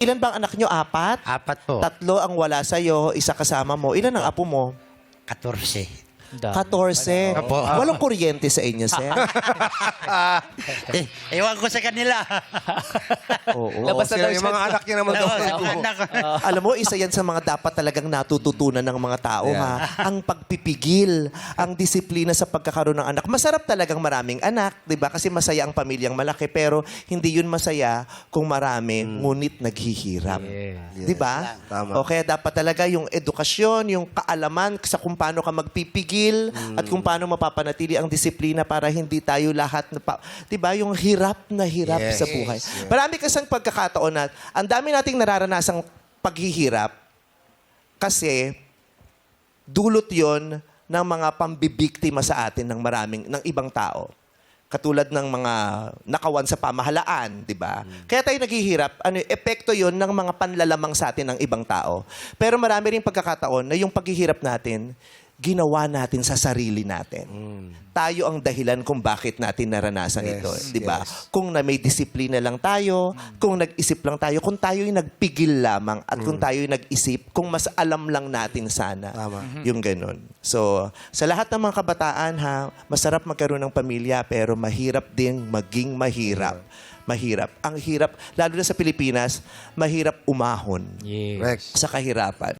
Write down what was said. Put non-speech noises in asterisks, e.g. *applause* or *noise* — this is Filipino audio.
Ilan bang anak nyo? Apat? Apat po. Tatlo ang wala sa'yo, isa kasama mo. Ilan ang apo mo? 14. 14. Apo. Walang kuryente sa inyo, sir. *laughs* eh, ewan ko sa kanila. *laughs* Oo. Labas na Sila, yung siya. mga anak niya naman daw. Sa anak. Alam mo, isa yan sa mga dapat talagang natututunan ng mga tao, ha? Ang pagpipigil, ang disiplina sa pagkakaroon ng anak. Masarap talagang maraming anak, di ba? Kasi masaya ang pamilyang malaki, pero hindi yun masaya kung marami, ngunit naghihirap. Di ba? Tama. O kaya dapat talaga yung edukasyon, yung kaalaman sa kung paano ka magpipigil at kung paano mapapanatili ang disiplina para hindi tayo lahat, na pa, di ba? Yung hirap na hirap Yes, sa buhay. yes. Marami kasang pagkakataon na ang dami nating nararanasang paghihirap kasi dulot yon ng mga pambibiktima sa atin ng maraming, ng ibang tao. Katulad ng mga nakawan sa pamahalaan, di ba? Kaya tayo naghihirap, ano, epekto yon ng mga panlalamang sa atin ng ibang tao. Pero marami rin pagkakataon na yung paghihirap natin, ginawa natin sa sarili natin. Tayo ang dahilan kung bakit natin naranasan Yes, ito, di ba? yes. Kung na may disiplina lang tayo, kung nag-isip lang tayo, kung tayo'y nagpigil lamang at kung tayo'y nag-isip, kung mas alam lang natin sana. Tama. Yung ganun. So, sa lahat ng mga kabataan ha, masarap magkaroon ng pamilya pero mahirap din maging mahirap. Mahirap. Ang hirap, lalo na sa Pilipinas, mahirap umahon Yeah. Correct. sa kahirapan.